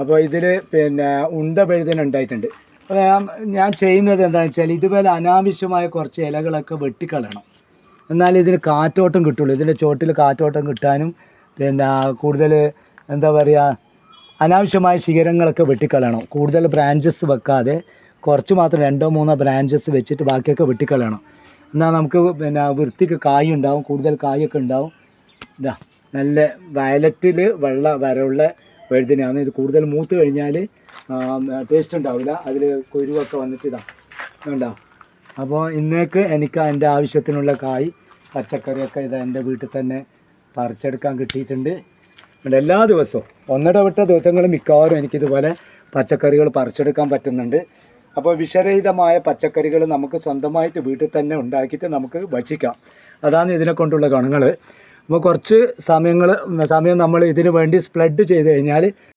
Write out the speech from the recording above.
അപ്പോൾ ഇതിൽ പിന്നെ ഉണ്ട പഴുതന ഉണ്ടായിട്ടുണ്ട്. ഞാൻ ചെയ്യുന്നത് എന്താണെന്ന് വെച്ചാൽ ഇതുപോലെ അനാവശ്യമായ കുറച്ച് ഇലകളൊക്കെ വെട്ടിക്കളയണം. എന്നാൽ ഇതിന് കാറ്റോട്ടം കിട്ടുള്ളൂ. ഇതിന്റെ ചോട്ടിൽ കാറ്റോട്ടം കിട്ടാനും പിന്നെ കൂടുതൽ എന്താ പറയുക അനാവശ്യമായ ശിഖരങ്ങളൊക്കെ വെട്ടിക്കളയണം. കൂടുതൽ ബ്രാഞ്ചസ് വെക്കാതെ കുറച്ച് മാത്രം രണ്ടോ മൂന്നോ ബ്രാഞ്ചസ് വെച്ചിട്ട് ബാക്കിയൊക്കെ വെട്ടിക്കളയണം. എന്നാൽ നമുക്ക് പിന്നെ വൃത്തിക്ക് കായ് ഉണ്ടാവും. കൂടുതൽ കായൊക്കെ ഉണ്ടാവും. ഇതാ നല്ല വയലറ്റിൽ വെള്ള വരവുള്ള വഴുതിനാണ് ഇത് കൂടുതൽ മൂത്ത് കഴിഞ്ഞാൽ ടേസ്റ്റ് ഉണ്ടാവില്ല. അതിൽ കുരുവൊക്കെ വന്നിട്ട് ഇതാ വേണ്ട അപ്പോൾ ഇന്നേക്ക് എനിക്ക് എന്റെ ആവശ്യത്തിനുള്ള കായ് പച്ചക്കറിയൊക്കെ ഇത് എന്റെ വീട്ടിൽ തന്നെ പറിച്ചെടുക്കാൻ കിട്ടിയിട്ടുണ്ട്. അതുകൊണ്ട് എല്ലാ ദിവസവും ഒന്നിടവിട്ട ദിവസങ്ങളിൽ മിക്കവാറും എനിക്കിതുപോലെ പച്ചക്കറികൾ പറിച്ചെടുക്കാൻ പറ്റുന്നുണ്ട്. അപ്പോൾ വിഷരഹിതമായ പച്ചക്കറികൾ നമുക്ക് സ്വന്തമായിട്ട് വീട്ടിൽ തന്നെ ഉണ്ടാക്കിയിട്ട് നമുക്ക് ഭക്ഷിക്കാം. അതാണ് ഇതിനെ കൊണ്ടുള്ള ഗുണങ്ങൾ അപ്പോൾ കുറച്ച് സമയങ്ങൾ സമയം നമ്മൾ ഇതിനു വേണ്ടി സ്പ്ലെഡ് ചെയ്ത് കഴിഞ്ഞാൽ